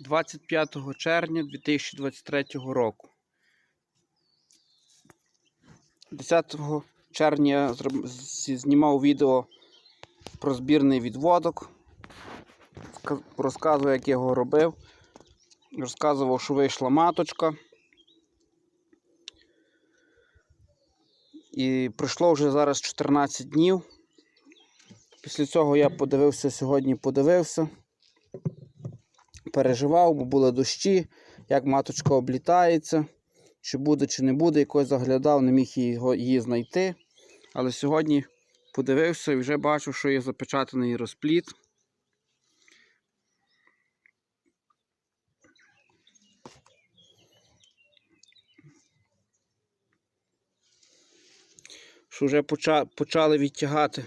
25 червня 2023 року. 10 червня знімав відео про збірний відводок. Розказував, як я його робив. Розказував, що вийшла маточка. І пройшло вже зараз 14 днів. Після цього я подивився сьогодні, подивився. Переживав, бо були дощі, як маточка облітається, чи буде, чи не буде. Якось заглядав, не міг її, знайти. Але сьогодні подивився і вже бачу, що є запечатаний розпліт. Що вже почали відтягати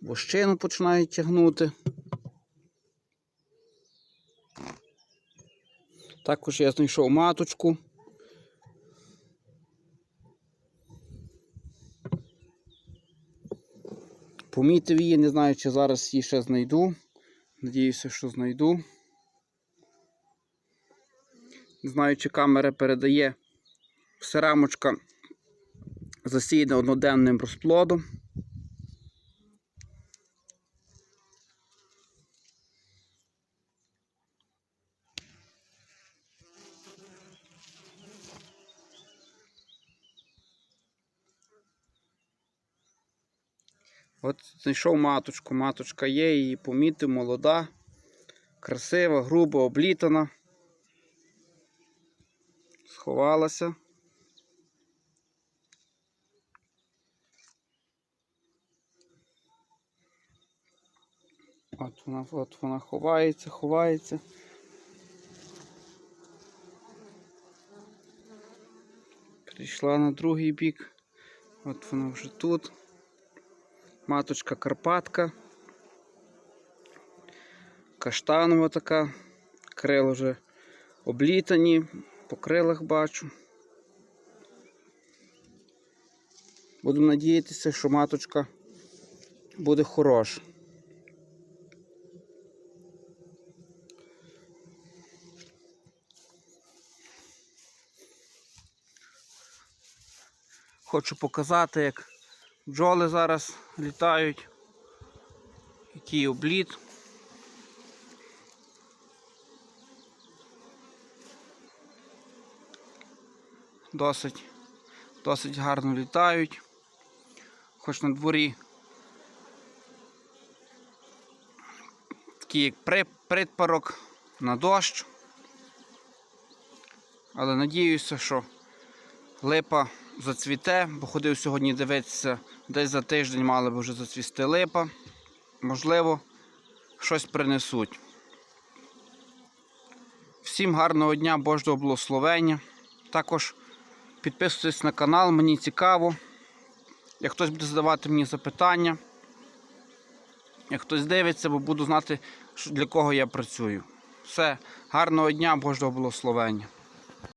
вощину починають тягнути. Також я знайшов маточку. Помітив її, не знаю, чи зараз її ще знайду. Надіюся, що знайду. Не знаю, чи камера передає. Все рамочка засіяна одноденним розплодом. От знайшов маточку. Маточка є, її помітив, молода, красива, грубо облітана. Сховалася. От вона, от вона ховається, ховається. Прийшла на другий бік. От вона вже тут. Маточка Карпатка. Каштанова така. Крила вже облітані, по крилах бачу. Буду надіятися, що маточка буде хороша. Хочу показати, як бджоли зараз літають, який обліт. Досить, досить гарно літають. Хоч на дворі такий як при- придпарок на дощ. Але надіюся, що липа зацвіте, бо ходив сьогодні дивитися, десь за тиждень мали б вже зацвісти липа. Можливо, щось принесуть. Всім гарного дня, Божого благословення. Також підписуйтесь на канал, мені цікаво. Як хтось буде задавати мені запитання, як хтось дивиться, бо буду знати, для кого я працюю. Все, гарного дня, Божого благословення.